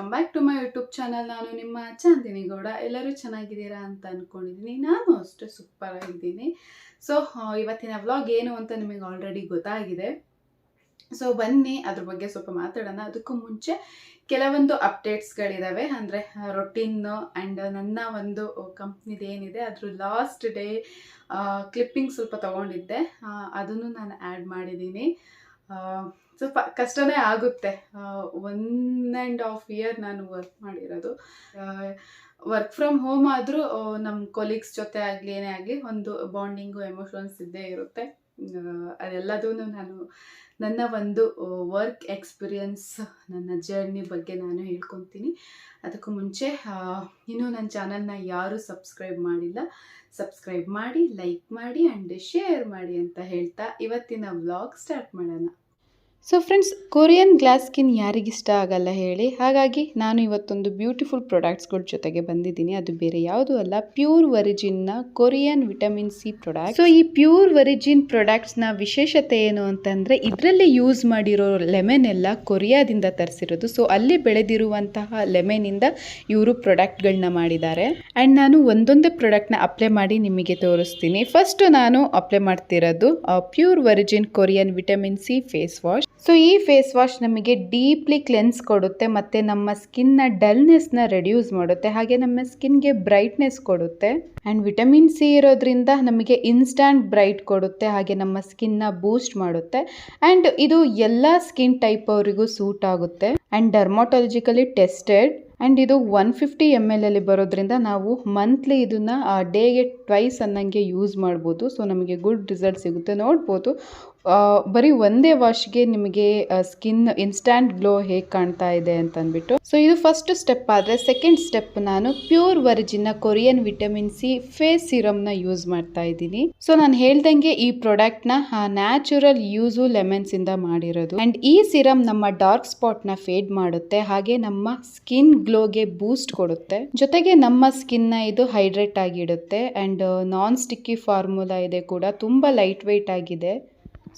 Welcome back to my YouTube channel. ನಾನು ನಿಮ್ಮ ಚಾಂದಿನಿ ಗೌಡ. ಎಲ್ಲರೂ ಚೆನ್ನಾಗಿದ್ದೀರಾ ಅಂತ ಅಂದ್ಕೊಂಡಿದ್ದೀನಿ ನಾನು ಅಷ್ಟೇ ಸೂಪರ್ ಆಗಿದ್ದೀನಿ. ಸೊ ಇವತ್ತಿನ ವ್ಲಾಗ್ ಏನು ಅಂತ ನಿಮಗೆ ಆಲ್ರೆಡಿ ಗೊತ್ತಾಗಿದೆ. ಸೊ ಬನ್ನಿ, ಅದ್ರ ಬಗ್ಗೆ ಸ್ವಲ್ಪ ಮಾತಾಡೋಣ. ಅದಕ್ಕೂ ಮುಂಚೆ ಕೆಲವೊಂದು ಅಪ್ಡೇಟ್ಸ್ಗಳಿದ್ದಾವೆ ಅಂದರೆ ರೊಟೀನು ಆ್ಯಂಡ್ ನನ್ನ ಒಂದು ಕಂಪ್ನಿದು ಏನಿದೆ, ಅದ್ರ ಲಾಸ್ಟ್ ಡೇ ಕ್ಲಿಪ್ಪಿಂಗ್ ಸ್ವಲ್ಪ ತೊಗೊಂಡಿದ್ದೆ. ಅದನ್ನು ನಾನು ಆ್ಯಡ್ ಮಾಡಿದ್ದೀನಿ ಸ್ವಲ್ಪ ಕಷ್ಟನೇ ಆಗುತ್ತೆ. ಒನ್ ಆ್ಯಂಡ್ ಹಾಫ್ ಇಯರ್ ನಾನು ವರ್ಕ್ ಮಾಡಿರೋದು. ವರ್ಕ್ ಫ್ರಮ್ ಹೋಮ್ ಆದರೂ ನಮ್ಮ ಕೊಲೀಗ್ಸ್ ಜೊತೆ ಆಗಲಿ ಏನೇ ಆಗಲಿ ಒಂದು ಬಾಂಡಿಂಗು ಎಮೋಷನ್ಸ್ ಇದ್ದೇ ಇರುತ್ತೆ. ಅದೆಲ್ಲದೂ ನಾನು ನನ್ನ ಒಂದು ವರ್ಕ್ ಎಕ್ಸ್ಪೀರಿಯನ್ಸ್ ನನ್ನ ಜರ್ನಿ ಬಗ್ಗೆ ನಾನು ಹೇಳ್ಕೊತೀನಿ. ಅದಕ್ಕೂ ಮುಂಚೆ ಇನ್ನೂ ನನ್ನ ಚಾನಲ್ನ ಯಾರೂ ಸಬ್ಸ್ಕ್ರೈಬ್ ಮಾಡಿಲ್ಲ. ಸಬ್ಸ್ಕ್ರೈಬ್ ಮಾಡಿ ಲೈಕ್ ಮಾಡಿ ಆ್ಯಂಡ್ ಶೇರ್ ಮಾಡಿ ಅಂತ ಹೇಳ್ತಾ ಇವತ್ತಿನ ವ್ಲಾಗ್ ಸ್ಟಾರ್ಟ್ ಮಾಡೋಣ. So friends Korean glass skin ಯಾರಿಗಿಷ್ಟ ಆಗಲ್ಲ ಹೇಳಿ. ಹಾಗಾಗಿ ನಾನು ಇವತ್ತೊಂದು ಬ್ಯೂಟಿಫುಲ್ ಪ್ರಾಡಕ್ಟ್ಸ್ಗಳ ಜೊತೆಗೆ ಬಂದಿದ್ದೀನಿ. ಅದು ಬೇರೆ ಯಾವುದೂ ಅಲ್ಲ. Pure ವರಿಜಿನ್ನ Korean vitamin C product so ಈ ಪ್ಯೂರ್ ಒರಿಜಿನ್ ಪ್ರಾಡಕ್ಟ್ಸ್ನ ವಿಶೇಷತೆ ಏನು ಅಂತಂದರೆ, ಇದರಲ್ಲಿ ಯೂಸ್ ಮಾಡಿರೋ ಲೆಮೆನ್ ಎಲ್ಲ ಕೊರಿಯಾದಿಂದ ತರಿಸಿರೋದು. ಸೊ ಅಲ್ಲಿ ಬೆಳೆದಿರುವಂತಹ ಲೆಮನಿಂದ ಇವರು ಪ್ರಾಡಕ್ಟ್ಗಳನ್ನ ಮಾಡಿದ್ದಾರೆ. ಆ್ಯಂಡ್ ನಾನು ಒಂದೊಂದೇ ಪ್ರಾಡಕ್ಟ್ನ ಅಪ್ಲೈ ಮಾಡಿ ನಿಮಗೆ ತೋರಿಸ್ತೀನಿ. ಫಸ್ಟ್ ನಾನು ಅಪ್ಲೈ ಮಾಡ್ತಿರೋದು pure origin Korean vitamin C face wash so ಈ ಫೇಸ್ ವಾಶ್ ನಮಗೆ ಡೀಪ್ಲಿ ಕ್ಲೆನ್ಸ್ ಕೊಡುತ್ತೆ, ಮತ್ತು ನಮ್ಮ ಸ್ಕಿನ್ನ ಡಲ್ನೆಸ್ನ ರೆಡ್ಯೂಸ್ ಮಾಡುತ್ತೆ, ಹಾಗೆ ನಮ್ಮ ಸ್ಕಿನ್ಗೆ ಬ್ರೈಟ್ನೆಸ್ ಕೊಡುತ್ತೆ. ಆ್ಯಂಡ್ ವಿಟಮಿನ್ ಸಿ ಇರೋದ್ರಿಂದ ನಮಗೆ ಇನ್ಸ್ಟ್ಯಾಂಟ್ ಬ್ರೈಟ್ ಕೊಡುತ್ತೆ, ಹಾಗೆ ನಮ್ಮ ಸ್ಕಿನ್ನ ಬೂಸ್ಟ್ ಮಾಡುತ್ತೆ. ಆ್ಯಂಡ್ ಇದು ಎಲ್ಲ ಸ್ಕಿನ್ ಟೈಪ್ ಅವರಿಗೂ ಸೂಟ್ ಆಗುತ್ತೆ. ಆ್ಯಂಡ್ ಡರ್ಮಾಟಾಲಜಿಕಲಿ ಟೆಸ್ಟೆಡ್ ಆ್ಯಂಡ್ ಇದು ಒನ್ ಫಿಫ್ಟಿ ಎಂ ಎಲ್ ಅಲ್ಲಿ ಬರೋದ್ರಿಂದ ನಾವು ಮಂತ್ಲಿ ಇದನ್ನು ಡೇಗೆ ಟ್ವೈಸ್ ಅನ್ನಂಗೆ ಯೂಸ್ ಮಾಡ್ಬೋದು. ಸೊ ನಮಗೆ ಗುಡ್ ರಿಸಲ್ಟ್ ಸಿಗುತ್ತೆ. ನೋಡ್ಬೋದು. ಬರೀ ಒಂದೇ ವಾಶ್ಗೆ ನಿಮಗೆ ಸ್ಕಿನ್ ಇನ್ಸ್ಟ್ಯಾಂಟ್ ಗ್ಲೋ ಹೇಗೆ ಕಾಣ್ತಾ ಇದೆ ಅಂತ ಅಂದ್ಬಿಟ್ಟು ಸೊ ಇದು ಫಸ್ಟ್ ಸ್ಟೆಪ್ ಆದರೆ ಸೆಕೆಂಡ್ ಸ್ಟೆಪ್ ನಾನು pure ವರ್ಜಿನ Korean vitamin C face ಸಿರಮ್ನ ಯೂಸ್ ಮಾಡ್ತಾ ಇದ್ದೀನಿ. ಸೊ ನಾನು ಹೇಳ್ದಂಗೆ ಈ ಪ್ರಾಡಕ್ಟ್ನ ನ್ಯಾಚುರಲ್ ಯೂಸು ಲೆಮನ್ಸ್ ಇಂದ ಮಾಡಿರೋದು. ಅಂಡ್ ಈ ಸಿರಮ್ ನಮ್ಮ ಡಾರ್ಕ್ ಸ್ಪಾಟ್ನ ಫೇಡ್ ಮಾಡುತ್ತೆ, ಹಾಗೆ ನಮ್ಮ ಸ್ಕಿನ್ ಗ್ಲೋಗೆ ಬೂಸ್ಟ್ ಕೊಡುತ್ತೆ. ಜೊತೆಗೆ ನಮ್ಮ ಸ್ಕಿನ್ನ ಇದು ಹೈಡ್ರೇಟ್ ಆಗಿಡುತ್ತೆ ಅಂಡ್ ನಾನ್ ಸ್ಟಿಕ್ಕಿ ಫಾರ್ಮುಲಾ ಇದೆ ಕೂಡ, ತುಂಬಾ ಲೈಟ್ ವೆಯ್ಟ್ ಆಗಿದೆ.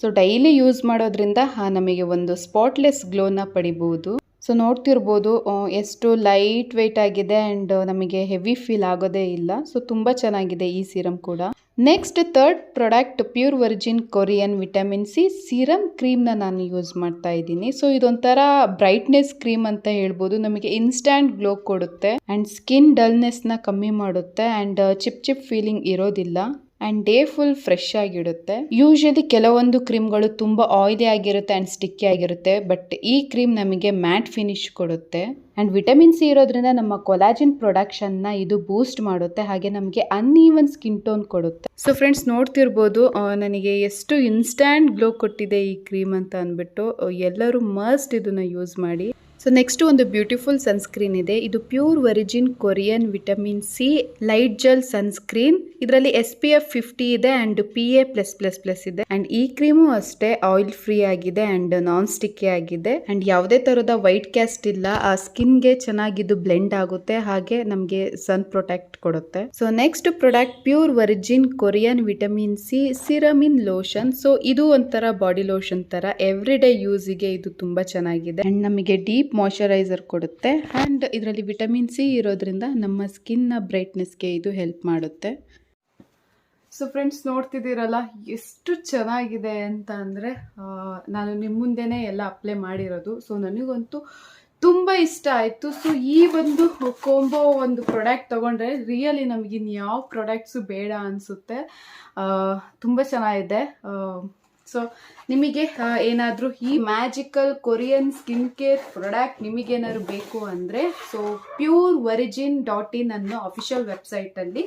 ಸೊ ಡೈಲಿ ಯೂಸ್ ಮಾಡೋದ್ರಿಂದ ನಮಗೆ ಒಂದು ಸ್ಪಾಟ್ಲೆಸ್ ಗ್ಲೋನ ಪಡಿಬಹುದು ಸೊ ನೋಡ್ತಿರ್ಬೋದು ಎಷ್ಟು ಲೈಟ್ ವೆಯ್ಟ್ ಆಗಿದೆ ಆ್ಯಂಡ್ ನಮಗೆ ಹೆವಿ ಫೀಲ್ ಆಗೋದೇ ಇಲ್ಲ. ಸೊ ತುಂಬ ಚೆನ್ನಾಗಿದೆ ಈ ಸೀರಮ್ ಕೂಡ. Next third product pure virgin Korean vitamin C serum ಕ್ರೀಮ್ನ ನಾನು ಯೂಸ್ ಮಾಡ್ತಾ ಇದ್ದೀನಿ. ಸೊ ಇದೊಂಥರ ಬ್ರೈಟ್ನೆಸ್ ಕ್ರೀಮ್ ಅಂತ ಹೇಳ್ಬೋದು. ನಮಗೆ ಇನ್ಸ್ಟ್ಯಾಂಟ್ ಗ್ಲೋ ಕೊಡುತ್ತೆ ಆ್ಯಂಡ್ ಸ್ಕಿನ್ ಡಲ್ನೆಸ್ನ ಕಮ್ಮಿ ಮಾಡುತ್ತೆ ಆ್ಯಂಡ್ ಚಿಪ್ ಚಿಪ್ ಫೀಲಿಂಗ್ ಇರೋದಿಲ್ಲ. ಆ್ಯಂಡ್ ಡೇ ಫುಲ್ ಫ್ರೆಶ್ ಆಗಿಡುತ್ತೆ ಯೂಶಲಿ ಕೆಲವೊಂದು ಕ್ರೀಮ್ಗಳು ತುಂಬ ಆಯಿಲಿ ಆಗಿರುತ್ತೆ ಆ್ಯಂಡ್ ಸ್ಟಿಕ್ಕಿ ಆಗಿರುತ್ತೆ ಬಟ್ ಈ ಕ್ರೀಮ್ ನಮಗೆ ಮ್ಯಾಟ್ ಫಿನಿಶ್ ಕೊಡುತ್ತೆ. ಆ್ಯಂಡ್ ವಿಟಮಿನ್ ಸಿ ಇರೋದ್ರಿಂದ ನಮ್ಮ ಕೊಲಾಜಿನ್ ಪ್ರೊಡಕ್ಷನ್ನ ಇದು ಬೂಸ್ಟ್ ಮಾಡುತ್ತೆ, ಹಾಗೆ ನಮಗೆ ಅನ್ಈವನ್ ಸ್ಕಿನ್ ಟೋನ್ ಕೊಡುತ್ತೆ. ಸೊ ಫ್ರೆಂಡ್ಸ್ ನೋಡ್ತಿರ್ಬೋದು ನನಗೆ ಎಷ್ಟು ಇನ್ಸ್ಟ್ಯಾಂಟ್ ಗ್ಲೋ ಕೊಟ್ಟಿದೆ ಈ ಕ್ರೀಮ್ ಅಂತ ಅಂದ್ಬಿಟ್ಟು, ಎಲ್ಲರೂ ಮಸ್ಟ್ ಇದನ್ನ ಯೂಸ್ ಮಾಡಿ. ಸೊ ನೆಕ್ಸ್ಟ್ ಒಂದು ಬ್ಯೂಟಿಫುಲ್ ಸನ್ಸ್ಕ್ರೀನ್ ಇದೆ. ಇದು pure origin Korean vitamin C light gel sunscreen ಇದರಲ್ಲಿ ಎಸ್ ಪಿ ಎಫ್ ಫಿಫ್ಟಿ ಇದೆ and P A plus plus plus ಇದೆ. ಅಂಡ್ ಈ ಕ್ರೀಮು ಅಷ್ಟೇ ಆಯಿಲ್ ಫ್ರೀ ಆಗಿದೆ ಅಂಡ್ ನಾನ್ ಸ್ಟಿಕ್ಕಿ ಆಗಿದೆ. ಅಂಡ್ ಯಾವುದೇ ತರಹದ ವೈಟ್ ಕ್ಯಾಸ್ಟ್ ಇಲ್ಲ. ಆ ಸ್ಕಿನ್ಗೆ ಚೆನ್ನಾಗಿದ್ದು ಬ್ಲೆಂಡ್ ಆಗುತ್ತೆ. ಹಾಗೆ ನಮಗೆ ಸನ್ ಪ್ರೊಟೆಕ್ಟ್ ಕೊಡುತ್ತೆ. So next product pure origin Korean vitamin C ಸಿರಮಿನ್ lotion so ಇದು ಒಂಥರ ಬಾಡಿ ಲೋಷನ್ ತರ ಎವ್ರಿ ಡೇ ಯೂಸಿಗೆ ಇದು ತುಂಬಾ ಚೆನ್ನಾಗಿದೆ. ಅಂಡ್ ನಮಗೆ ಡೀಪ್ ಮಾಯಶ್ಚರೈಸರ್ ಕೊಡುತ್ತೆ. ಆ್ಯಂಡ್ ಇದರಲ್ಲಿ ವಿಟಮಿನ್ ಸಿ ಇರೋದ್ರಿಂದ ನಮ್ಮ ಸ್ಕಿನ್ನ ಬ್ರೈಟ್ನೆಸ್ಗೆ ಇದು ಹೆಲ್ಪ್ ಮಾಡುತ್ತೆ. ಸೊ ಫ್ರೆಂಡ್ಸ್ ನೋಡ್ತಿದ್ದೀರಲ್ಲ, ಎಷ್ಟು ಚೆನ್ನಾಗಿದೆ ಅಂತ ಅಂದರೆ ನಾನು ನಿಮ್ಮ ಮುಂದೆನೇ ಎಲ್ಲ ಅಪ್ಲೈ ಮಾಡಿರೋದು. ಸೊ ನನಗಂತೂ ತುಂಬ ಇಷ್ಟ ಆಯಿತು. ಸೊ ಈ ಒಂದು ಕೋಂಬೋ ಒಂದು ಪ್ರಾಡಕ್ಟ್ ತೊಗೊಂಡ್ರೆ ರಿಯಲಿ ನಮಗೆ ಯಾವ ಪ್ರಾಡಕ್ಟ್ಸು ಬೇಡ ಅನಿಸುತ್ತೆ. ತುಂಬ ಚೆನ್ನಾಗಿದೆ. ಸೊ ನಿಮಗೆ ಏನಾದರೂ ಈ magical Korean skin care product ನಿಮಗೇನಾದ್ರು ಬೇಕು ಅಂದರೆ so pure origin dot in ಅನ್ನೋ ಅಫಿಷಿಯಲ್ ವೆಬ್ಸೈಟಲ್ಲಿ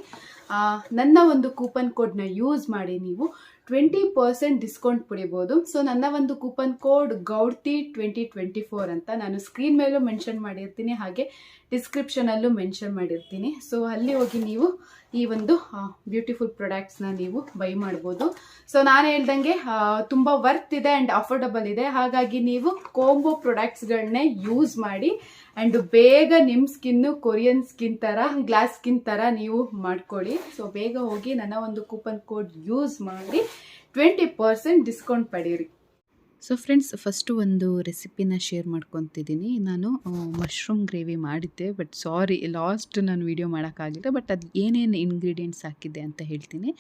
ನನ್ನ ಒಂದು ಕೂಪನ್ ಕೋಡ್ನ ಯೂಸ್ ಮಾಡಿ ನೀವು ಟ್ವೆಂಟಿ ಪರ್ಸೆಂಟ್ ಡಿಸ್ಕೌಂಟ್ ಪಡಿಬೋದು. ಸೊ ನನ್ನ ಒಂದು coupon code Gowdthi twenty twenty four ಅಂತ ನಾನು ಸ್ಕ್ರೀನ್ ಮೇಲೂ ಮೆನ್ಷನ್ ಮಾಡಿರ್ತೀನಿ, ಹಾಗೆ ಡಿಸ್ಕ್ರಿಪ್ಷನಲ್ಲೂ ಮೆನ್ಷನ್ ಮಾಡಿರ್ತೀನಿ. ಸೊ ಅಲ್ಲಿ ಹೋಗಿ ನೀವು ಈ ಒಂದು ಬ್ಯೂಟಿಫುಲ್ ಪ್ರಾಡಕ್ಟ್ಸ್ನ ನೀವು ಬೈ ಮಾಡ್ಬೋದು. ಸೊ ನಾನು ಹೇಳ್ದಂಗೆ ತುಂಬ ವರ್ತ್ ಇದೆ ಆ್ಯಂಡ್ ಅಫೋರ್ಡಬಲ್ ಇದೆ. ಹಾಗಾಗಿ ನೀವು ಕೋಂಬೋ ಪ್ರಾಡಕ್ಟ್ಸ್ಗಳನ್ನೇ ಯೂಸ್ ಮಾಡಿ ಆ್ಯಂಡ್ ಬೇಗ ನಿಮ್ಮ ಸ್ಕಿನ್ನು ಕೊರಿಯನ್ ಸ್ಕಿನ್ ಥರ ಗ್ಲಾಸ್ ಸ್ಕಿನ್ ಥರ ನೀವು ಮಾಡ್ಕೊಳ್ಳಿ. ಸೊ ಬೇಗ ಹೋಗಿ ನನ್ನ ಒಂದು ಕೂಪನ್ ಕೋಡ್ ಯೂಸ್ ಮಾಡಿ ಟ್ವೆಂಟಿ ಪರ್ಸೆಂಟ್ ಡಿಸ್ಕೌಂಟ್ ಪಡೀರಿ. ಸೊ ಫ್ರೆಂಡ್ಸ್ ಫಸ್ಟು ಒಂದು ರೆಸಿಪಿನ ಶೇರ್ ಮಾಡ್ಕೊತಿದ್ದೀನಿ ನಾನು ಮಶ್ರೂಮ್ ಗ್ರೇವಿ ಮಾಡಿದ್ದೆ ಬಟ್ ಸಾರಿ ಲಾಸ್ಟ್ ನಾನು ವೀಡಿಯೋ ಮಾಡೋಕ್ಕಾಗಿಲ್ಲ ಬಟ್ ಅದು ಏನೇನು ಇಂಗ್ರೀಡಿಯೆಂಟ್ಸ್ ಹಾಕಿದ್ದೆ ಅಂತ ಹೇಳ್ತೀನಿ.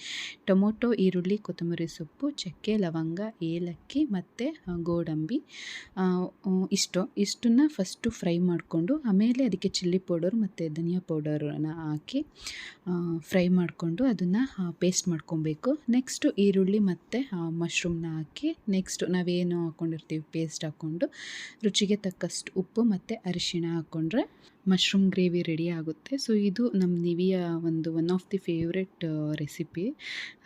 ಟೊಮೊಟೊ, ಈರುಳ್ಳಿ, ಕೊತ್ತಂಬರಿ ಸೊಪ್ಪು, ಚಕ್ಕೆ, ಲವಂಗ, ಏಲಕ್ಕಿ ಮತ್ತು ಗೋಡಂಬಿ ಇಷ್ಟು. ಇಷ್ಟನ್ನು ಫಸ್ಟು ಫ್ರೈ ಮಾಡಿಕೊಂಡು, ಆಮೇಲೆ ಅದಕ್ಕೆ ಚಿಲ್ಲಿ ಪೌಡರ್ ಮತ್ತು ಧನಿಯಾ ಪೌಡರನ್ನು ಹಾಕಿ ಫ್ರೈ ಮಾಡಿಕೊಂಡು ಅದನ್ನು ಪೇಸ್ಟ್ ಮಾಡ್ಕೊಬೇಕು. ನೆಕ್ಸ್ಟು ಈರುಳ್ಳಿ ಮತ್ತು ಮಶ್ರೂಮ್ನ ಹಾಕಿ ನೆಕ್ಸ್ಟು ನಾವೇನು ಹಾಕ್ಕೊಂಡಿರ್ತೀವಿ ಪೇಸ್ಟ್ ಹಾಕ್ಕೊಂಡು ರುಚಿಗೆ ತಕ್ಕಷ್ಟು ಉಪ್ಪು ಮತ್ತು ಅರಿಶಿಣ ಹಾಕ್ಕೊಂಡ್ರೆ ಮಶ್ರೂಮ್ ಗ್ರೇವಿ ರೆಡಿ ಆಗುತ್ತೆ. ಸೊ ಇದು ನಮ್ಮ ನಿವಿಯ ಒಂದು one of the favourite recipe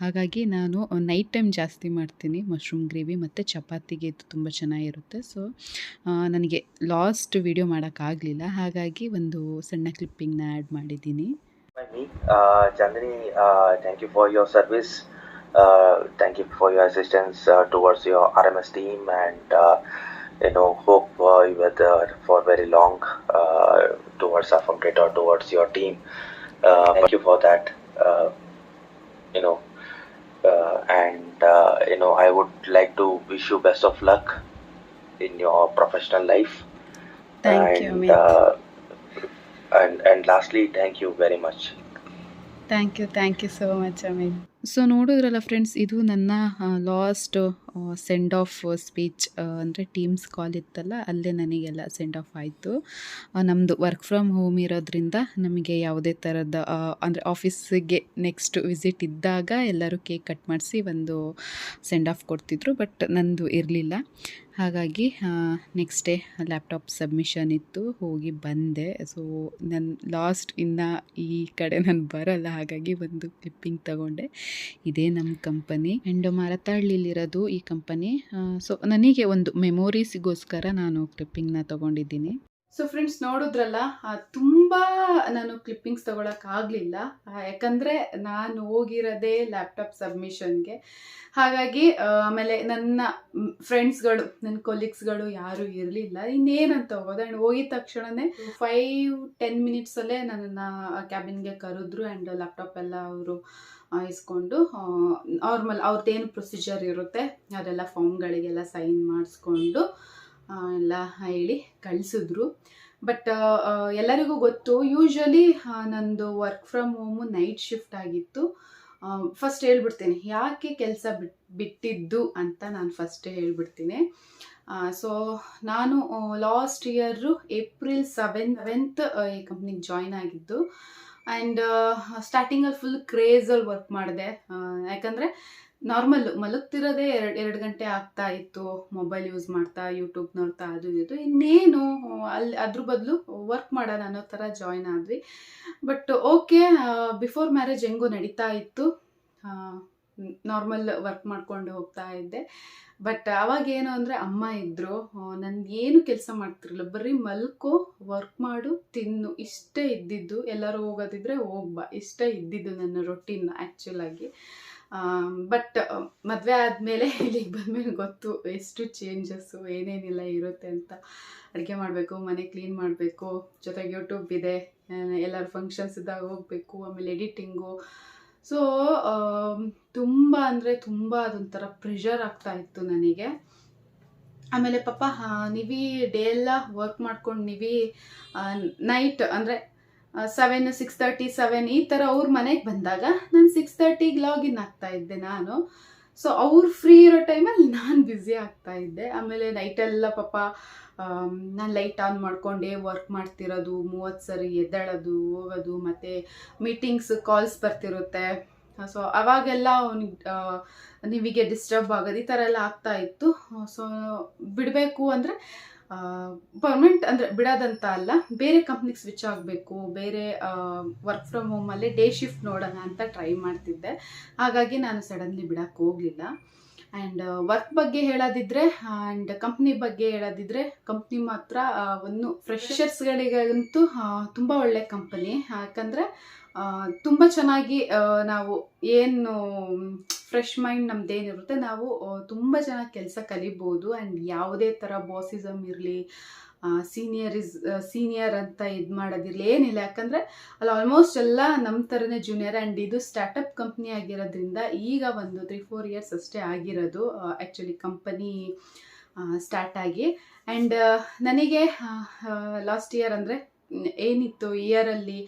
ಹಾಗಾಗಿ ನಾನು ನೈಟ್ ಟೈಮ್ ಜಾಸ್ತಿ ಮಾಡ್ತೀನಿ ಮಶ್ರೂಮ್ ಗ್ರೇವಿ ಮತ್ತು ಚಪಾತಿಗೆ. ಇದು ತುಂಬ ಚೆನ್ನಾಗಿರುತ್ತೆ. ಸೊ ನನಗೆ ಲಾಸ್ಟ್ ವಿಡಿಯೋ ಮಾಡೋಕ್ಕಾಗಲಿಲ್ಲ ಹಾಗಾಗಿ ಒಂದು ಸಣ್ಣ ಕ್ಲಿಪ್ಪಿಂಗ್ನ ಆ್ಯಡ್ ಮಾಡಿದ್ದೀನಿ. Chandri thank you for your thank Uh, thank you for your assistance uh, towards your RMS team and uh, you know hope uh, you were there for very long uh, towards our or towards your team. Uh, thank you for that uh, you know and you know i would like to wish you best of luck in your professional life. Thank and, you and and lastly thank you very much. Thank you thank you so much amit. So ನೋಡಿದ್ರಲ್ಲ friends ಇದು ನನ್ನ last send off speech ಅಂದರೆ Teams call ಇತ್ತಲ್ಲ, ಅಲ್ಲೇ ನನಗೆಲ್ಲ send off ಆಯಿತು. ನಮ್ಮದು work from home ಇರೋದ್ರಿಂದ ನಮಗೆ ಯಾವುದೇ ಥರದ ಅಂದರೆ ಆಫೀಸಿಗೆ ನೆಕ್ಸ್ಟ್ ವಿಸಿಟ್ ಇದ್ದಾಗ ಎಲ್ಲರೂ ಕೇಕ್ ಕಟ್ ಮಾಡಿಸಿ ಒಂದು ಸೆಂಡ್ ಆಫ್ ಕೊಡ್ತಿದ್ರು ಬಟ್ ನಂದು ಇರಲಿಲ್ಲ. ಹಾಗಾಗಿ ನೆಕ್ಸ್ಟ್ ಡೇ ಲ್ಯಾಪ್ಟಾಪ್ ಸಬ್ಮಿಷನ್ ಇತ್ತು, ಹೋಗಿ ಬಂದೆ. ಸೊ ನನ್ನ ಲಾಸ್ಟ್ ಇನ್ನು ಈ ಕಡೆ ನಾನು ಬರಲ್ಲ, ಹಾಗಾಗಿ ಒಂದು ಕ್ಲಿಪ್ಪಿಂಗ್ ತಗೊಂಡೆ. ಇದೇ ನಮ್ಮ ಕಂಪನಿ ಆ್ಯಂಡ್ ಮಾರತಾಳ್ಳಿಲಿರೋದು ಈ ಕಂಪನಿ ಸೊ ನನಗೆ ಒಂದು ಮೆಮೊರೀಸಿಗೋಸ್ಕರ ನಾನು ಕ್ಲಿಪ್ಪಿಂಗ್ನ ತೊಗೊಂಡಿದ್ದೀನಿ. ಸೊ ಫ್ರೆಂಡ್ಸ್ ನೋಡಿದ್ರಲ್ಲ ತುಂಬ ನಾನು ಕ್ಲಿಪ್ಪಿಂಗ್ಸ್ ತೊಗೊಳಕ್ಕಾಗಲಿಲ್ಲ ಯಾಕಂದರೆ ನಾನು ಹೋಗಿರೋದೇ ಲ್ಯಾಪ್ಟಾಪ್ ಸಬ್ಮಿಷನ್ಗೆ ಹಾಗಾಗಿ ಆಮೇಲೆ ನನ್ನ ಫ್ರೆಂಡ್ಸ್ಗಳು ನನ್ನ ಕೊಲೀಗ್ಸ್ಗಳು ಯಾರೂ ಇರಲಿಲ್ಲ. ಇನ್ನೇನಂತ ಹೋಗೋದು? ಆ್ಯಂಡ್ ಹೋಗಿದ ತಕ್ಷಣವೇ ಫೈವ್ ಟೆನ್ ಮಿನಿಟ್ಸಲ್ಲೇ ನನ್ನನ್ನು ಕ್ಯಾಬಿನ್ಗೆ ಕರೆದ್ರು ಆ್ಯಂಡ್ ಲ್ಯಾಪ್ಟಾಪ್ ಎಲ್ಲ ಅವರು ಇಸ್ಕೊಂಡು ನಾರ್ಮಲ್ ಅವ್ರದ್ದೇನು ಪ್ರೊಸೀಜರ್ ಇರುತ್ತೆ, ಅದೆಲ್ಲ ಫಾರ್ಮ್ಗಳಿಗೆಲ್ಲ ಸೈನ್ ಮಾಡಿಸ್ಕೊಂಡು ಎಲ್ಲ ಹೇಳಿ ಕಳಿಸಿದ್ರು. ಬಟ್ ಎಲ್ಲರಿಗೂ ಗೊತ್ತು ಯೂಶ್ವಲಿ ನಂದು work from home night shift ಆಗಿತ್ತು. ಫಸ್ಟ್ ಹೇಳ್ಬಿಡ್ತೇನೆ, ಯಾಕೆ ಕೆಲಸ ಬಿಟ್, ಬಿಟ್ಟಿದ್ದು ಅಂತ ನಾನು ಫಸ್ಟ್ ಹೇಳ್ಬಿಡ್ತೀನಿ. ಸೊ ನಾನು last year April seven seventh ಈ ಕಂಪ್ನಿಗೆ ಜಾಯ್ನ್ ಆಗಿದ್ದು. ಆ್ಯಂಡ್ ಸ್ಟಾರ್ಟಿಂಗಲ್ಲಿ ಫುಲ್ ಕ್ರೇಜಲ್ಲಿ ವರ್ಕ್ ಮಾಡಿದೆ. ಯಾಕಂದರೆ ನಾರ್ಮಲ್ ಮಲಗ್ತಿರೋದೇ ಎರಡು ಎರಡು ಗಂಟೆ ಆಗ್ತಾ ಇತ್ತು ಮೊಬೈಲ್ ಯೂಸ್ ಮಾಡ್ತಾ ಯೂಟ್ಯೂಬ್ ನೋಡ್ತಾ, ಅದು ಇದು. ಇನ್ನೇನು, ಅಲ್ಲಿ ಅದ್ರ ಬದಲು ವರ್ಕ್ ಮಾಡೋಣ ಅನ್ನೋ ಥರ ಜಾಯ್ನ್ ಆದ್ವಿ. ಬಟ್ ಓಕೆ ಬಿಫೋರ್ ಮ್ಯಾರೇಜ್ ಹೆಂಗೋ ನಡೀತಾ ಇತ್ತು. ನಾರ್ಮಲ್ ವರ್ಕ್ ಮಾಡ್ಕೊಂಡು ಹೋಗ್ತಾ ಇದ್ದೆ. ಬಟ್ ಅವಾಗ ಏನು ಅಂದರೆ ಅಮ್ಮ ಇದ್ದರು ನನ್ಗೆ ಏನು ಕೆಲಸ ಮಾಡ್ತಿರಲಿಲ್ಲ. ಬರೀ ಮಲ್ಕೋ ವರ್ಕ್ ಮಾಡು, ತಿನ್ನು. ಇಷ್ಟೇ ಇದ್ದಿದ್ದು. ಎಲ್ಲರೂ ಹೋಗೋದಿದ್ರೆ ಹೋಗ್ಬಾ. ಇಷ್ಟೇ ಇದ್ದಿದ್ದು ನನ್ನ ರೊಟೀನ್ ಆ್ಯಕ್ಚುಲಾಗಿ ಬಟ್ ಮದುವೆ ಆದಮೇಲೆ ಇಲ್ಲಿಗೆ ಬಂದಮೇಲೆ ಗೊತ್ತು ಎಷ್ಟು ಚೇಂಜಸ್ಸು ಏನೇನಿಲ್ಲ ಇರುತ್ತೆ ಅಂತ. ಅಡುಗೆ ಮಾಡಬೇಕು, ಮನೆ ಕ್ಲೀನ್ ಮಾಡಬೇಕು, ಜೊತೆಗೆ ಯೂಟ್ಯೂಬ್ ಇದೆ ಎಲ್ಲರ ಫಂಕ್ಷನ್ಸ್ ಇದ್ದಾಗ ಹೋಗಬೇಕು, ಆಮೇಲೆ ಎಡಿಟಿಂಗು ಸೊ ತುಂಬ ಅಂದರೆ ತುಂಬ ಅದೊಂಥರ ಪ್ರೆಷರ್ ಆಗ್ತಾ ಇತ್ತು ನನಗೆ. ಆಮೇಲೆ ಪಾಪ ನೀವಿ ಡೇ ಎಲ್ಲ ವರ್ಕ್ ಮಾಡ್ಕೊಂಡು ನಿವಿ ನೈಟ್ ಅಂದರೆ ಸೆವೆನ್ ಸಿಕ್ಸ್ ತರ್ಟಿ ಸೆವೆನ್ ಈ ಥರ ಅವ್ರ ಮನೆಗೆ ಬಂದಾಗ ನಾನು ಸಿಕ್ಸ್ ತರ್ಟಿಗೆ ಲಾಗಿನ್ ಆಗ್ತಾ ಇದ್ದೆ ನಾನು. ಸೊ ಅವ್ರು ಫ್ರೀ ಇರೋ ಟೈಮಲ್ಲಿ ನಾನು ಬ್ಯುಸಿ ಆಗ್ತಾ ಇದ್ದೆ. ಆಮೇಲೆ ನೈಟೆಲ್ಲ ಪಾಪ ನಾನು ಲೈಟ್ ಆನ್ ಮಾಡ್ಕೊಂಡೇ ವರ್ಕ್ ಮಾಡ್ತಿರೋದು, ಮೂವತ್ತು ಸರಿ ಎದ್ದೇಳೋದು, ಹೋಗೋದು, ಮತ್ತು ಮೀಟಿಂಗ್ಸ್ ಕಾಲ್ಸ್ ಬರ್ತಿರುತ್ತೆ. ಸೊ ಅವಾಗೆಲ್ಲ ಅವ್ನಿಗೆ ನಿಮಗೆ ಡಿಸ್ಟರ್ಬ್ ಆಗೋದು ಈ ಥರ ಎಲ್ಲ ಆಗ್ತಾ ಇತ್ತು. ಸೊ ಬಿಡಬೇಕು ಅಂದರೆ ಪರ್ಮನೆಂಟ್ ಅಂದರೆ ಬಿಡೋದಂತ ಅಲ್ಲ, ಬೇರೆ ಕಂಪ್ನಿಗೆ ಸ್ವಿಚ್ ಆಗಬೇಕು, ಬೇರೆ ವರ್ಕ್ ಫ್ರಮ್ ಹೋಮಲ್ಲಿ ಡೇ ಶಿಫ್ಟ್ ನೋಡೋಣ ಅಂತ ಟ್ರೈ ಮಾಡ್ತಿದ್ದೆ. ಹಾಗಾಗಿ ನಾನು ಸಡನ್ಲಿ ಬಿಡೋಕ್ಕೆ ಹೋಗಲಿಲ್ಲ. ಆ್ಯಂಡ್ ವರ್ಕ್ ಬಗ್ಗೆ ಹೇಳೋದಿದ್ರೆ ಆ್ಯಂಡ್ ಕಂಪ್ನಿ ಬಗ್ಗೆ ಹೇಳೋದಿದ್ರೆ ಕಂಪ್ನಿ ಮಾತ್ರ ಒಂದು ಫ್ರೆಷರ್ಸ್ಗಳಿಗಂತೂ ತುಂಬ ಒಳ್ಳೆ ಕಂಪನಿ ಯಾಕಂದರೆ ತುಂಬ ಚೆನ್ನಾಗಿ ನಾವು ಏನು ಫ್ರೆಶ್ ಮೈಂಡ್ ನಮ್ದೇನಿರುತ್ತೆ ನಾವು ತುಂಬ ಚೆನ್ನಾಗಿ ಕೆಲಸ ಕಲಿಬೋದು ಆ್ಯಂಡ್ ಯಾವುದೇ ಥರ ಬಾಸಿಸಮ್ ಇರಲಿ ಸೀನಿಯರ್ ಇಸ್ ಸೀನಿಯರ್ ಅಂತ ಇದು ಮಾಡೋದಿರಲಿ, ಏನಿಲ್ಲ. ಯಾಕಂದರೆ ಅಲ್ಲಿ ಆಲ್ಮೋಸ್ಟ್ ಎಲ್ಲ ನಮ್ಮ ಥರನೇ ಜೂನಿಯರ್ ಆ್ಯಂಡ್ ಇದು ಸ್ಟಾರ್ಟಪ್ ಕಂಪ್ನಿ ಆಗಿರೋದ್ರಿಂದ ಈಗ ಒಂದು ತ್ರೀ ಫೋರ್ ಇಯರ್ಸ್ ಅಷ್ಟೇ ಆಗಿರೋದು ಆ್ಯಕ್ಚುಲಿ ಕಂಪನಿ ಸ್ಟಾರ್ಟ್ ಆಗಿ. ಆ್ಯಂಡ್ ನನಗೆ ಲಾಸ್ಟ್ ಇಯರ್ ಅಂದರೆ ಏನಿತ್ತು ಇಯರಲ್ಲಿ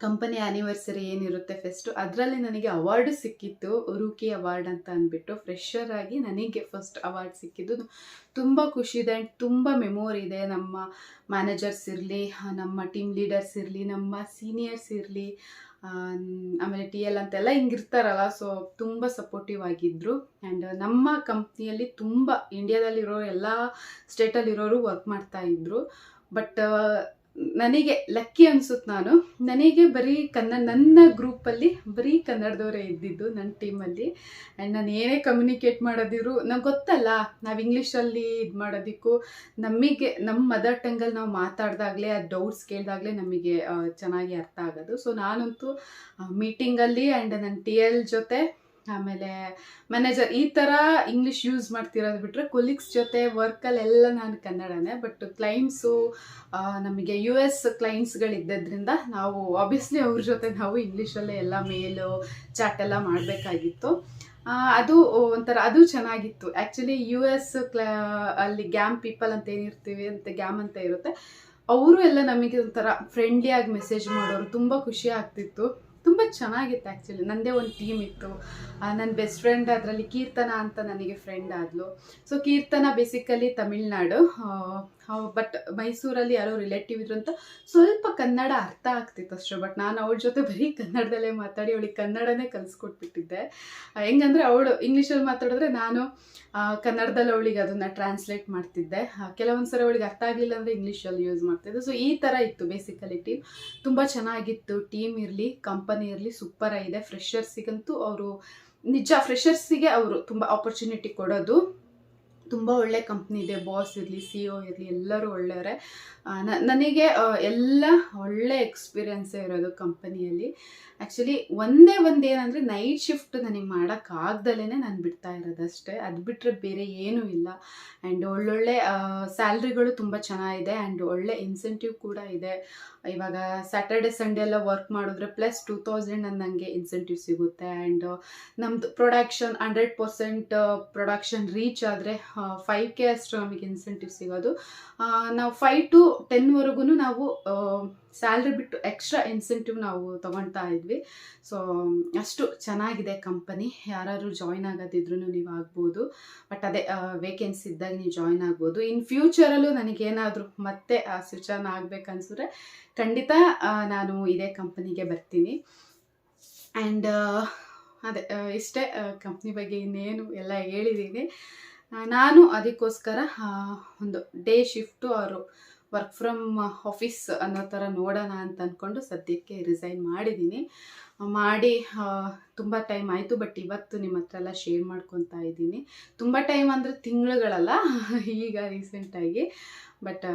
ಕಂಪನಿ ಆ್ಯನಿವರ್ಸರಿ ಏನಿರುತ್ತೆ ಫೆಸ್ಟು ಅದರಲ್ಲಿ ನನಗೆ ಅವಾರ್ಡು ಸಿಕ್ಕಿತ್ತು ರೂಕಿ ಅವಾರ್ಡ್ ಅಂತ ಅಂದ್ಬಿಟ್ಟು. ಫ್ರೆಷರ್ ಆಗಿ ನನಗೆ ಫಸ್ಟ್ ಅವಾರ್ಡ್ ಸಿಕ್ಕಿದ್ದು. ತುಂಬ ಖುಷಿ ಇದೆ. ಆ್ಯಂಡ್ ತುಂಬ ಮೆಮೊರಿ ಇದೆ. ನಮ್ಮ ಮ್ಯಾನೇಜರ್ಸ್ ಇರಲಿ, ನಮ್ಮ ಟೀಮ್ ಲೀಡರ್ಸ್ ಇರಲಿ, ನಮ್ಮ ಸೀನಿಯರ್ಸ್ ಇರಲಿ ಆಮೇಲೆ ಟಿ ಎಲ್ ಅಂತೆಲ್ಲ ಹಿಂಗಿರ್ತಾರಲ್ಲ ಸೊ ತುಂಬ ಸಪೋರ್ಟಿವ್ ಆಗಿದ್ದರು ಆ್ಯಂಡ್ ನಮ್ಮ ಕಂಪ್ನಿಯಲ್ಲಿ ತುಂಬ ಇಂಡಿಯಾದಲ್ಲಿರೋ ಎಲ್ಲ ಸ್ಟೇಟಲ್ಲಿರೋರು ವರ್ಕ್ ಮಾಡ್ತಾ ಇದ್ರು. ಬಟ್ ನನಗೆ ಲಕ್ಕಿ ಅನ್ಸುತ್ತೆ ನಾನು. ನನಗೆ ಬರೀ ಕನ್ನಡ ನನ್ನ ಗ್ರೂಪಲ್ಲಿ ಬರೀ ಕನ್ನಡದವರೇ ಇದ್ದಿದ್ದು ನನ್ನ ಟೀಮಲ್ಲಿ ಆ್ಯಂಡ್ ನಾನು ಏನೇ ಕಮ್ಯುನಿಕೇಟ್ ಮಾಡೋದಿದ್ರು, ನಂಗೆ ಗೊತ್ತಲ್ಲ, ನಾವು ಇಂಗ್ಲೀಷಲ್ಲಿ ಇದು ಮಾಡೋದಕ್ಕೂ. ನಮಗೆ ನಮ್ಮ ಮದರ್ ಟಂಗಲ್ಲಿ ನಾವು ಮಾತಾಡ್ದಾಗಲೇ, ಆ ಡೌಟ್ಸ್ ಕೇಳಿದಾಗಲೇ ನಮಗೆ ಚೆನ್ನಾಗಿ ಅರ್ಥ ಆಗೋದು. ಸೊ ನಾನಂತೂ ಮೀಟಿಂಗಲ್ಲಿ ಆ್ಯಂಡ್ ನನ್ನ ಟಿ ಎಲ್ ಜೊತೆ ಆಮೇಲೆ ಮ್ಯಾನೇಜರ್ ಈ ಥರ ಇಂಗ್ಲೀಷ್ ಯೂಸ್ ಮಾಡ್ತಿರೋದು ಬಿಟ್ಟರೆ ಕೊಲೀಗ್ಸ್ ಜೊತೆ ವರ್ಕಲ್ಲೆಲ್ಲ ನಾನು ಕನ್ನಡನೇ ಬಟ್ ಕ್ಲೈಂಟ್ಸು ನಮಗೆ ಯು ಎಸ್ ಕ್ಲೈಂಟ್ಸ್ಗಳಿದ್ದರಿಂದ ನಾವು ಆಬ್ವಿಯಸ್ಲಿ ಅವ್ರ ಜೊತೆ ನಾವು ಇಂಗ್ಲೀಷಲ್ಲೇ ಎಲ್ಲ ಮೇಲು ಚಾಟ್ ಎಲ್ಲ ಮಾಡಬೇಕಾಗಿತ್ತು. ಅದು ಒಂಥರ, ಅದು ಚೆನ್ನಾಗಿತ್ತು. ಆ್ಯಕ್ಚುಲಿ ಯು ಎಸ್ ಕ್ಲಾ ಅಲ್ಲಿ ಗ್ಯಾಮ್ ಪೀಪಲ್ ಅಂತ ಏನಿರ್ತೀವಿ ಅಂತ ಗ್ಯಾಮ್ ಅಂತ ಇರುತ್ತೆ, ಅವರು ಎಲ್ಲ ನಮಗೆ ಒಂಥರ ಫ್ರೆಂಡ್ಲಿಯಾಗಿ ಮೆಸೇಜ್ ಮಾಡೋರು, ತುಂಬ ಖುಷಿ ಆಗ್ತಿತ್ತು. ತುಂಬ ಚೆನ್ನಾಗಿತ್ತು ಆ್ಯಕ್ಚುಲಿ ನನ್ನದೇ ಒಂದು ಟೀಮ್ ಇತ್ತು. ನನ್ನ ಬೆಸ್ಟ್ ಫ್ರೆಂಡ್ ಅದರಲ್ಲಿ ಕೀರ್ತನ ಅಂತ ನನಗೆ friend ಆದಳು so Keerthana basically Tamil Nadu. But ಮೈಸೂರಲ್ಲಿ ಯಾರೋ ರಿಲೇಟಿವ್ ಇದ್ರು ಅಂತ ಸ್ವಲ್ಪ ಕನ್ನಡ ಅರ್ಥ ಆಗ್ತಿತ್ತು ಅಷ್ಟೇ ಬಟ್ ನಾನು ಅವಳ ಜೊತೆ ಬರೀ ಕನ್ನಡದಲ್ಲೇ ಮಾತಾಡಿ ಅವಳಿಗೆ ಕನ್ನಡನೇ ಕಲಿಸ್ಕೊಟ್ಬಿಟ್ಟಿದ್ದೆ. ಹೆಂಗಂದರೆ ಅವಳು ಇಂಗ್ಲೀಷಲ್ಲಿ ಮಾತಾಡಿದ್ರೆ ನಾನು ಕನ್ನಡದಲ್ಲಿ ಅವಳಿಗೆ ಅದನ್ನು ಟ್ರಾನ್ಸ್ಲೇಟ್ ಮಾಡ್ತಿದ್ದೆ. ಕೆಲವೊಂದು ಸರಿ ಅವಳಿಗೆ ಅರ್ಥ ಆಗಲಿಲ್ಲ ಅಂದರೆ ಇಂಗ್ಲೀಷಲ್ಲಿ ಯೂಸ್ ಮಾಡ್ತಿದ್ದೆ. ಸೊ ಈ ಥರ ಇತ್ತು ಬೇಸಿಕಲಿ ಟೀಮ್ ತುಂಬ ಚೆನ್ನಾಗಿತ್ತು ಟೀಮ್ ಇರಲಿ ಕಂಪನಿ ಇರಲಿ ಸೂಪರ್ ಆಗಿದೆ. ಫ್ರೆಷರ್ಸಿಗಂತೂ ಅವರು, ನಿಜ ಫ್ರೆಷರ್ಸಿಗೆ ಅವರು ತುಂಬ ಆಪರ್ಚುನಿಟಿ ಕೊಡೋದು. ತುಂಬ ಒಳ್ಳೆ ಕಂಪ್ನಿ ಇದೆ ಬಾಸ್ ಇರಲಿ ಸಿ ಒ ಇರಲಿ ಎಲ್ಲರೂ ಒಳ್ಳೆಯವರೇ. ನನಗೆ ಎಲ್ಲ ಒಳ್ಳೆ ಎಕ್ಸ್ಪೀರಿಯನ್ಸೇ ಇರೋದು ಕಂಪನಿಯಲ್ಲಿ ಆ್ಯಕ್ಚುಲಿ ಒಂದೇ ಒಂದು ಏನಂದರೆ ನೈಟ್ ಶಿಫ್ಟ್ ನನಗೆ ಮಾಡೋಕ್ಕಾಗ್ದಲೇ ನಾನು ಬಿಡ್ತಾ ಇರೋದಷ್ಟೇ. ಅದು ಬಿಟ್ಟರೆ ಬೇರೆ ಏನೂ ಇಲ್ಲ. ಆ್ಯಂಡ್ ಒಳ್ಳೊಳ್ಳೆ ಸ್ಯಾಲ್ರಿಗಳು ತುಂಬ ಚೆನ್ನಾಗಿದೆ ಆ್ಯಂಡ್ ಒಳ್ಳೆ ಇನ್ಸೆಂಟಿವ್ ಕೂಡ ಇದೆ. ಇವಾಗ ಸ್ಯಾಟರ್ಡೆ ಸಂಡೇ ಎಲ್ಲ ವರ್ಕ್ ಮಾಡಿದ್ರೆ ಪ್ಲಸ್ ಟೂ ತೌಸಂಡ್ ನನಗೆ ಇನ್ಸೆಂಟಿವ್ ಸಿಗುತ್ತೆ. ಆ್ಯಂಡ್ ನಮ್ಮದು production hundred percent production reach ಆದರೆ ಫೈವ್ ಕೆ ಅಷ್ಟು ನಮಗೆ ಇನ್ಸೆಂಟಿವ್ ಸಿಗೋದು. ನಾವು ಫೈವ್ ಟು ಟೆನ್ವರೆಗೂ ನಾವು ಸ್ಯಾಲ್ರಿ ಬಿಟ್ಟು ಎಕ್ಸ್ಟ್ರಾ ಇನ್ಸೆಂಟಿವ್ ನಾವು ತೊಗೊಳ್ತಾ ಇದ್ವಿ. ಸೊ, ಅಷ್ಟು ಚೆನ್ನಾಗಿದೆ ಕಂಪನಿ. ಯಾರಾದರೂ ಜಾಯ್ನ್ ಆಗೋದಿದ್ರು ನೀವು ಆಗ್ಬೋದು. ಬಟ್ ಅದೇ ವೇಕೆನ್ಸಿ ಇದ್ದಾಗ ನೀವು ಜಾಯ್ನ್ ಆಗ್ಬೋದು. ಇನ್ ಫ್ಯೂಚರಲ್ಲೂ ನನಗೇನಾದರೂ ಮತ್ತೆ ಸ್ವಿಚ್ ಆನ್ ಆಗಬೇಕನ್ಸಿದ್ರೆ ಖಂಡಿತ ನಾನು ಇದೇ ಕಂಪನಿಗೆ ಬರ್ತೀನಿ. ಆ್ಯಂಡ್ ಅದೇ ಇಷ್ಟೇ ಕಂಪ್ನಿ ಬಗ್ಗೆ ಇನ್ನೇನು ಎಲ್ಲ ಹೇಳಿದ್ದೀನಿ ನಾನು ಅದಕ್ಕೋಸ್ಕರ ಒಂದು ಡೇ ಶಿಫ್ಟು ಅವರು ವರ್ಕ್ ಫ್ರಮ್ ಆಫೀಸ್ ಅನ್ನೋ ಥರ ನೋಡೋಣ ಅಂತ ಅಂದ್ಕೊಂಡು ಸದ್ಯಕ್ಕೆ ರಿಸೈನ್ ಮಾಡಿದ್ದೀನಿ ಮಾಡಿ ತುಂಬ ಟೈಮ್ ಆಯಿತು ಬಟ್ ಇವತ್ತು ನಿಮ್ಮ ಹತ್ರ ಎಲ್ಲ ಶೇರ್ ಮಾಡ್ಕೊತಾ ಇದ್ದೀನಿ. ತುಂಬ ಟೈಮ್ ಅಂದರೆ ತಿಂಗಳುಗಳಲ್ಲ ಈಗ ರೀಸೆಂಟಾಗಿ ಬಟ್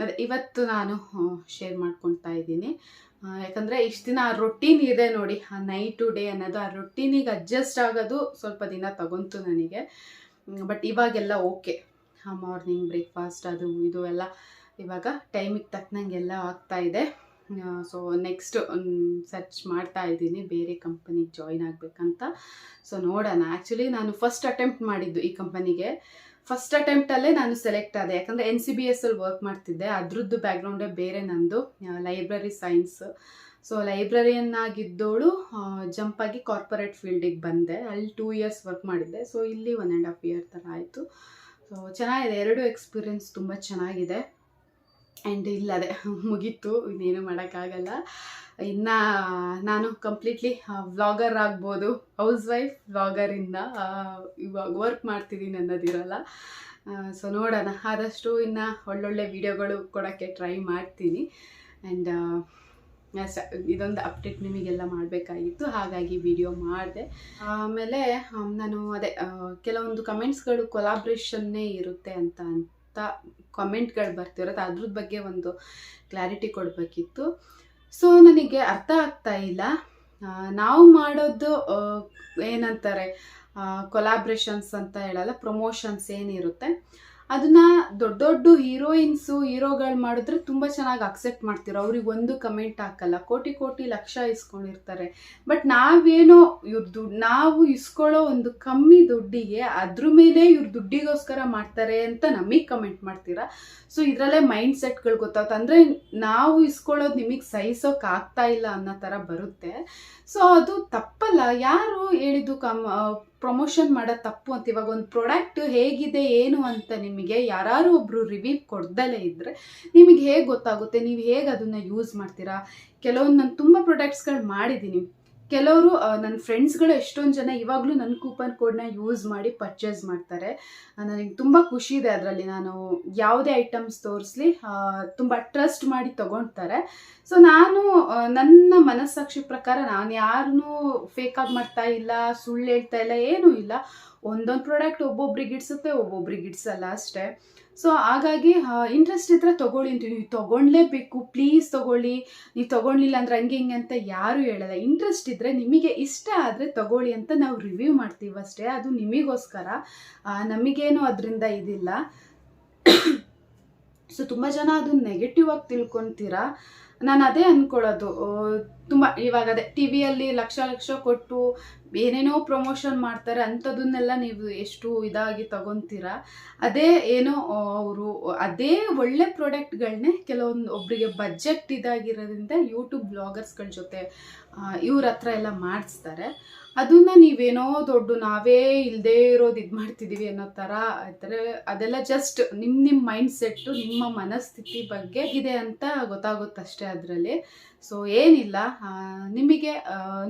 ಅದೇ ಇವತ್ತು ನಾನು ಶೇರ್ ಮಾಡ್ಕೊತಾ ಇದ್ದೀನಿ. ಆ, ಯಾಕಂದರೆ ಇಷ್ಟು ದಿನ ಆ ರೊಟೀನ್ ಇದೆ ನೋಡಿ ಆ ನೈಟ್ ಟು ಡೇ ಅನ್ನೋದು ಆ ರೊಟೀನಿಗೆ ಅಡ್ಜಸ್ಟ್ ಆಗೋದು ಸ್ವಲ್ಪ ದಿನ ತಗೊಂತು ನನಗೆ. ಬಟ್ ಇವಾಗೆಲ್ಲ ಓಕೆ ಮಾರ್ನಿಂಗ್ ಬ್ರೇಕ್ಫಾಸ್ಟ್ ಅದು ಇದು ಎಲ್ಲ ಇವಾಗ ಟೈಮಿಗೆ ತಕ್ಕನಂಗೆ ಎಲ್ಲ ಆಗ್ತಾ ಇದೆ. ಸೊ ನೆಕ್ಸ್ಟ್ ಸರ್ಚ್ ಮಾಡ್ತಾ ಇದ್ದೀನಿ, ಬೇರೆ ಕಂಪನಿಗೆ ಜಾಯ್ನ್ ಆಗಬೇಕಂತ. ಸೊ ನೋಡೋಣ. ಆ್ಯಕ್ಚುಲಿ ನಾನು ಫಸ್ಟ್ ಅಟೆಂಪ್ಟ್ ಮಾಡಿದ್ದು ಈ ಕಂಪನಿಗೆ ಫಸ್ಟ್ ಅಟೆಂಪ್ಟಲ್ಲೇ ನಾನು ಸೆಲೆಕ್ಟ್ ಆದೆ. ಯಾಕಂದರೆ ಎನ್ ಸಿ ಬಿ ಎಸ್ಸಲ್ಲಿ ವರ್ಕ್ ಮಾಡ್ತಿದ್ದೆ. ಅದ್ರದ್ದು ಬ್ಯಾಕ್ಗ್ರೌಂಡೇ ಬೇರೆ ನಂದು. ಲೈಬ್ರರಿ ಸೈನ್ಸ್ ಸೊ ಲೈಬ್ರರಿಯನ್ನಾಗಿದ್ದೋಳು ಜಂಪ್ ಆಗಿ ಕಾರ್ಪೊರೇಟ್ ಫೀಲ್ಡಿಗೆ ಬಂದೆ. ಅಲ್ಲಿ ಟೂ ಇಯರ್ಸ್ ವರ್ಕ್ ಮಾಡಿದ್ದೆ. ಸೊ ಇಲ್ಲಿ ಒನ್ ಆ್ಯಂಡ್ ಹಾಫ್ ಇಯರ್ ಥರ ಆಯಿತು. ಸೊ ಚೆನ್ನಾಗಿದೆ. ಎರಡು ಎಕ್ಸ್ಪೀರಿಯನ್ಸ್ ತುಂಬ ಚೆನ್ನಾಗಿದೆ. ಆ್ಯಂಡ್ ಇಲ್ಲ ಅದೇ, ಮುಗೀತು, ಇನ್ನೇನು ಮಾಡೋಕ್ಕಾಗಲ್ಲ. ಇನ್ನು ನಾನು ಕಂಪ್ಲೀಟ್ಲಿ ವ್ಲಾಗರ್ ಆಗ್ಬೋದು ಹೌಸ್ ವೈಫ್ ವ್ಲಾಗರಿಂದ ಇವಾಗ ವರ್ಕ್ ಮಾಡ್ತಿದ್ದೀನಿ ಅನ್ನೋದಿರಲ್ಲ ಸೊ ನೋಡೋಣ, ಆದಷ್ಟು ಇನ್ನು ಒಳ್ಳೊಳ್ಳೆ ವಿಡಿಯೋಗಳು ಕೊಡೋಕ್ಕೆ ಟ್ರೈ ಮಾಡ್ತೀನಿ. ಆ್ಯಂಡ್ ಇದೊಂದು ಅಪ್ಡೇಟ್ ನಿಮಗೆಲ್ಲ ಮಾಡಬೇಕಾಗಿತ್ತು, ಹಾಗಾಗಿ ವಿಡಿಯೋ ಮಾಡಿದೆ. ಆಮೇಲೆ ನಾನು ಅದೇ ಕೆಲವೊಂದು ಕಮೆಂಟ್ಸ್ಗಳು ಕೊಲಾಬ್ರೇಷನ್ನೇ ಇರುತ್ತೆ ಅಂತ ಅಂತ ಕಮೆಂಟ್ಗಳು ಬರ್ತಿರೋದು ಅದ್ರ ಬಗ್ಗೆ ಒಂದು ಕ್ಲಾರಿಟಿ ಕೊಡಬೇಕಿತ್ತು. ಸೊ ನನಗೆ ಅರ್ಥ ಆಗ್ತಾ ಇಲ್ಲ. ನಾವು ಮಾಡೋದು ಏನಂತಾರೆ ಕೊಲಾಬ್ರೇಷನ್ಸ್ ಅಂತ ಹೇಳಲ್ಲ ಪ್ರಮೋಷನ್ಸ್ ಏನಿರುತ್ತೆ. ಅದನ್ನ ದೊಡ್ಡ ದೊಡ್ಡ ಹೀರೋಯಿನ್ಸು ಹೀರೋಗಳು ಮಾಡಿದ್ರೆ ತುಂಬ ಚೆನ್ನಾಗಿ ಅಕ್ಸೆಪ್ಟ್ ಮಾಡ್ತಿರೋ. ಅವ್ರಿಗೆ ಒಂದು ಕಮೆಂಟ್ ಹಾಕಲ್ಲ. ಕೋಟಿ ಕೋಟಿ ಲಕ್ಷ ಇಸ್ಕೊಂಡಿರ್ತಾರೆ. ಬಟ್ ನಾವೇನೋ ಇವ್ರ ದುಡ್ಡು ನಾವು ಇಸ್ಕೊಳ್ಳೋ ಒಂದು ಕಮ್ಮಿ ದುಡ್ಡಿಗೆ ಅದ್ರ ಮೇಲೆ ಇವ್ರ ದುಡ್ಡಿಗೋಸ್ಕರ ಮಾಡ್ತಾರೆ ಅಂತ ನಮಗೆ ಕಮೆಂಟ್ ಮಾಡ್ತೀರಾ. ಸೊ ಇದರಲ್ಲೇ ಮೈಂಡ್ ಸೆಟ್ಗಳು ಗೊತ್ತಾಗುತ್ತೆ. ಅಂದರೆ ನಾವು ಇಸ್ಕೊಳ್ಳೋದು ನಿಮಗೆ ಸಹಿಸೋಕೆ ಆಗ್ತಾ ಇಲ್ಲ ಅನ್ನೋ ಥರ ಬರುತ್ತೆ. ಸೊ ಅದು ತಪ್ಪಲ್ಲ. ಯಾರು ಹೇಳಿದ್ದು ಕಮ್ ಪ್ರಮೋಷನ್ ಮಾಡೋದು ತಪ್ಪು ಅಂತ. ಇವಾಗ ಒಂದು ಪ್ರಾಡಕ್ಟ್ ಹೇಗಿದೆ, ಏನು ಅಂತ ನಿಮಗೆ ಯಾರು ಒಬ್ಬರು ರಿವ್ಯೂ ಕೊಡ್ದಲೇ ಇದ್ದರೆ ನಿಮಗೆ ಹೇಗೆ ಗೊತ್ತಾಗುತ್ತೆ? ನೀವು ಹೇಗೆ ಅದನ್ನು ಯೂಸ್ ಮಾಡ್ತೀರಾ? ಕೆಲವೊಂದು ನಾನು ತುಂಬ ಪ್ರಾಡಕ್ಟ್ಸ್ಗಳು ಮಾಡಿದ್ದೀನಿ ಕೆಲವರು ನನ್ನ ಫ್ರೆಂಡ್ಸ್ಗಳು ಎಷ್ಟೊಂದು ಜನ ಇವಾಗಲೂ ನನ್ನ ಕೂಪನ್ ಕೋಡ್ನ ಯೂಸ್ ಮಾಡಿ ಪರ್ಚೇಸ್ ಮಾಡ್ತಾರೆ. ನನಗೆ ತುಂಬ ಖುಷಿ ಇದೆ ಅದರಲ್ಲಿ ನಾನು ಯಾವುದೇ ಐಟಮ್ಸ್ ತೋರಿಸ್ಲಿ ತುಂಬ ಟ್ರಸ್ಟ್ ಮಾಡಿ ತೊಗೊಳ್ತಾರೆ ಸೊ ನಾನು ನನ್ನ ಮನಸ್ಸಾಕ್ಷಿ ಪ್ರಕಾರ ನಾನು ಯಾರನ್ನೂ ಫೇಕಾಗಿ ಮಾಡ್ತಾ ಇಲ್ಲ, ಸುಳ್ಳು ಹೇಳ್ತಾ ಇಲ್ಲ, ಏನೂ ಇಲ್ಲ. ಒಂದೊಂದು ಪ್ರಾಡಕ್ಟ್ ಒಬ್ಬೊಬ್ರಿಗೆ ಇಡ್ಸುತ್ತೆ, ಒಬ್ಬೊಬ್ರಿಗೆ ಇಡ್ಸಲ್ಲ ಅಷ್ಟೇ. ಸೊ ಹಾಗಾಗಿ ಇಂಟ್ರೆಸ್ಟ್ ಇದ್ರೆ ತೊಗೊಳ್ಳಿ ಅಂತ ನೀವು ತೊಗೊಳ್ಲೇಬೇಕು ಪ್ಲೀಸ್ ತೊಗೊಳ್ಳಿ. ನೀವು ತೊಗೊಳ್ಲಿಲ್ಲ ಅಂದ್ರೆ ಹಂಗೆ ಹಿಂಗೆ ಅಂತ ಯಾರೂ ಹೇಳಲ್ಲ. ಇಂಟ್ರೆಸ್ಟ್ ಇದ್ದರೆ ನಿಮಗೆ ಇಷ್ಟ ಆದರೆ ತೊಗೊಳ್ಳಿ ಅಂತ ನಾವು ರಿವ್ಯೂ ಮಾಡ್ತೀವಿ ಅಷ್ಟೇ. ಅದು ನಿಮಗೋಸ್ಕರ. ನಮಗೇನು ಅದರಿಂದ ಇದಿಲ್ಲ. ಸೊ ತುಂಬ ಜನ ಅದು ನೆಗೆಟಿವ್ ಆಗಿ ತಿಳ್ಕೊತೀರಾ? ನಾನು ಅದೇ ಅಂದ್ಕೊಳ್ಳೋದು ತುಂಬ ಇವಾಗ ಅದೇ ಟಿ ವಿಯಲ್ಲಿ ಲಕ್ಷ ಲಕ್ಷ ಕೊಟ್ಟು ಏನೇನೋ ಪ್ರಮೋಷನ್ ಮಾಡ್ತಾರೆ ಅಂಥದನ್ನೆಲ್ಲ ನೀವು ಎಷ್ಟು ಇದಾಗಿ ತಗೊತೀರಾ? ಅದೇ ಏನೋ ಅವರು, ಅದೇ ಒಳ್ಳೆ ಪ್ರಾಡಕ್ಟ್ಗಳನ್ನೇ ಕೆಲವೊಂದು ಒಬ್ಬರಿಗೆ ಬಜೆಟ್ ಇದಾಗಿರೋದ್ರಿಂದ ಯೂಟ್ಯೂಬ್ ಬ್ಲಾಗರ್ಸ್ಗಳ ಜೊತೆ ಇವ್ರ ಹತ್ರ ಎಲ್ಲ ಮಾಡಿಸ್ತಾರೆ. ಅದನ್ನ ನೀವೇನೋ ದೊಡ್ಡ ನಾವೇ ಇಲ್ಲದೇ ಇರೋದು ಇದು ಮಾಡ್ತಿದ್ದೀವಿ ಅನ್ನೋ ಥರ ಆದರೆ ಅದೆಲ್ಲ ಜಸ್ಟ್ ನಿಮ್ಮ ನಿಮ್ಮ ಮೈಂಡ್ ಸೆಟ್ಟು ನಿಮ್ಮ ಮನಸ್ಥಿತಿ ಬಗ್ಗೆ ಇದೆ ಅಂತ ಗೊತ್ತಾಗುತ್ತಷ್ಟೇ ಅದರಲ್ಲಿ. ಸೊ ಏನಿಲ್ಲ ನಿಮಗೆ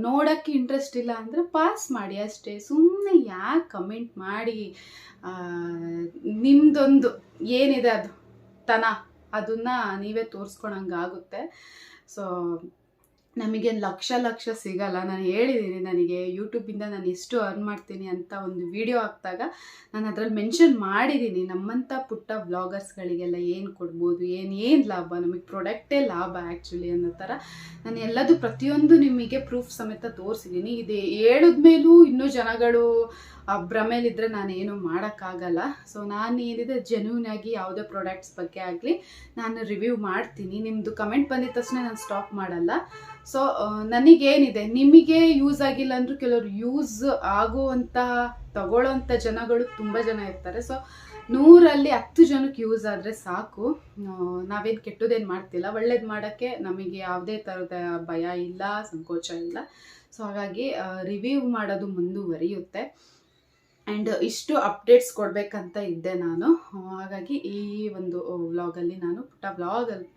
ನೋಡೋಕ್ಕೆ ಇಂಟ್ರೆಸ್ಟ್ ಇಲ್ಲ ಅಂದರೆ ಪಾಸ್ ಮಾಡಿ ಅಷ್ಟೇ. ಸುಮ್ಮನೆ ಯಾಕೆ ಕಮೆಂಟ್ ಮಾಡಿ? ನಿಮ್ಮದೊಂದು ಏನಿದೆ ಅದು? ತನ. ಅದನ್ನು ನೀವೇ ತೋರಿಸ್ಕೊಳಂಗಾಗುತ್ತೆ. ಸೊ ನಮಗೆ ಲಕ್ಷ ಲಕ್ಷ ಸಿಗಲ್ಲ. ನಾನು ಹೇಳಿದ್ದೀನಿ ನನಗೆ ಯೂಟ್ಯೂಬಿಂದ ನಾನು ಎಷ್ಟು ಅರ್ನ್ ಮಾಡ್ತೀನಿ ಅಂತ ಒಂದು ವಿಡಿಯೋ ಹಾಕಿದಾಗ ನಾನು ಅದರಲ್ಲಿ ಮೆನ್ಷನ್ ಮಾಡಿದ್ದೀನಿ ನಮ್ಮಂಥ ಪುಟ್ಟ ವ್ಲಾಗರ್ಸ್ಗಳಿಗೆಲ್ಲ ಏನು ಕೊಡ್ಬೋದು, ಏನು ಏನು ಲಾಭ? ನಮಗೆ ಪ್ರಾಡಕ್ಟೇ ಲಾಭ ಆ್ಯಕ್ಚುಲಿ ಅನ್ನೋ ಥರ ನಾನು ಎಲ್ಲದು ಪ್ರತಿಯೊಂದು ನಿಮಗೆ ಪ್ರೂಫ್ ಸಮೇತ ತೋರಿಸಿದ್ದೀನಿ ಇದು ಹೇಳಿದ್ಮೇಲೂ ಇನ್ನೂ ಜನಗಳು ಭ್ರಮೇಲಿದ್ದರೆ ನಾನು ಏನು ಮಾಡೋಕ್ಕಾಗಲ್ಲ. ಸೊ ನಾನು ಏನಿದೆ ಜೆನ್ಯೂನ್ ಆಗಿ ಯಾವುದೇ ಪ್ರಾಡಕ್ಟ್ಸ್ ಬಗ್ಗೆ ಆಗಲಿ ನಾನು ರಿವ್ಯೂ ಮಾಡ್ತೀನಿ. ನಿಮ್ಮದು ಕಮೆಂಟ್ ಬಂದಿದ ತಕ್ಷಣ ನಾನು ಸ್ಟಾಪ್ ಮಾಡಲ್ಲ. ಸೊ ನನಗೇನಿದೆ, ನಿಮಗೆ ಯೂಸ್ ಆಗಿಲ್ಲ ಅಂದರೂ ಕೆಲವರು ಯೂಸ್ ಆಗುವಂತಹ ತಗೊಳ್ಳೋಂಥ ಜನಗಳು ತುಂಬ ಜನ ಇರ್ತಾರೆ. ಸೊ ನೂರಲ್ಲಿ ಹತ್ತು ಜನಕ್ಕೆ ಯೂಸ್ ಆದರೆ ಸಾಕು. ನಾವೇನು ಕೆಟ್ಟದೇನು ಮಾಡ್ತಿಲ್ಲ. ಒಳ್ಳೇದು ಮಾಡೋಕ್ಕೆ ನಮಗೆ ಯಾವುದೇ ಥರದ ಭಯ ಇಲ್ಲ, ಸಂಕೋಚ ಇಲ್ಲ. ಸೊ ಹಾಗಾಗಿ ರಿವ್ಯೂ ಮಾಡೋದು ಮುಂದುವರಿಯುತ್ತೆ. ಆ್ಯಂಡ್ ಇಷ್ಟು ಅಪ್ಡೇಟ್ಸ್ ಕೊಡಬೇಕಂತ ಇದ್ದೆ ನಾನು. ಹಾಗಾಗಿ ಈ ಒಂದು ವ್ಲಾಗಲ್ಲಿ ನಾನು ಪುಟ್ಟ ವ್ಲಾಗಲ್ಲಿ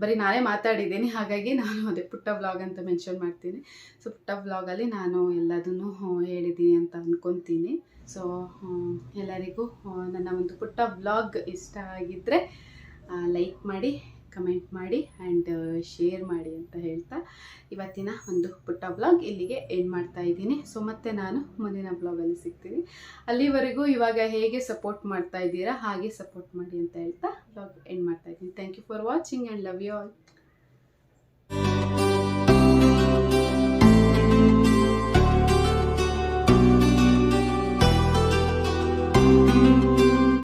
ಬರೀ ನಾನೇ ಮಾತಾಡಿದ್ದೀನಿ. ಹಾಗಾಗಿ ನಾನು ಅದೇ ಪುಟ್ಟ ವ್ಲಾಗ್ ಅಂತ ಮೆನ್ಷನ್ ಮಾಡ್ತೀನಿ. ಸೊ ಪುಟ್ಟ ವ್ಲಾಗಲ್ಲಿ ನಾನು ಎಲ್ಲದನ್ನು ಹೇಳಿದ್ದೀನಿ ಅಂತ ಅಂದ್ಕೊತೀನಿ ಸೊ ಎಲ್ಲರಿಗೂ ನನ್ನ ಒಂದು ಪುಟ್ಟ ವ್ಲಾಗ್ ಇಷ್ಟ ಆಗಿದ್ದರೆ ಲೈಕ್ ಮಾಡಿ ಕಮೆಂಟ್ ಮಾಡಿ ಆ್ಯಂಡ್ ಶೇರ್ ಮಾಡಿ ಅಂತ ಹೇಳ್ತಾ ಇವತ್ತಿನ ಒಂದು ಪುಟ್ಟ ಬ್ಲಾಗ್ ಇಲ್ಲಿಗೆ ಎಂಡ್ ಮಾಡ್ತಾ ಇದ್ದೀನಿ. ಸೊ ಮತ್ತೆ ನಾನು ಮುಂದಿನ ಬ್ಲಾಗಲ್ಲಿ ಸಿಗ್ತೀನಿ. ಅಲ್ಲಿವರೆಗೂ ಇವಾಗ ಹೇಗೆ ಸಪೋರ್ಟ್ ಮಾಡ್ತಾ ಇದ್ದೀರಾ ಹಾಗೆ ಸಪೋರ್ಟ್ ಮಾಡಿ ಅಂತ ಹೇಳ್ತಾ ಬ್ಲಾಗ್ ಎಂಡ್ ಮಾಡ್ತಾ ಇದ್ದೀನಿ. Thank you for watching and love you all